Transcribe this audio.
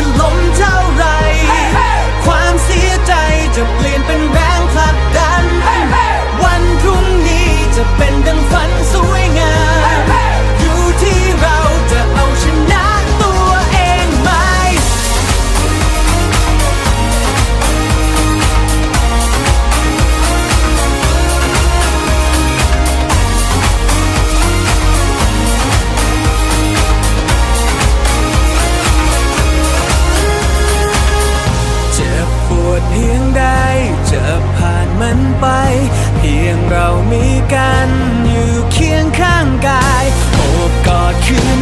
คือลม ดเพียงใดจะผ่านมันไป เพียงเรามีกันอยู่เคียงข้างกายโอบกอดคืน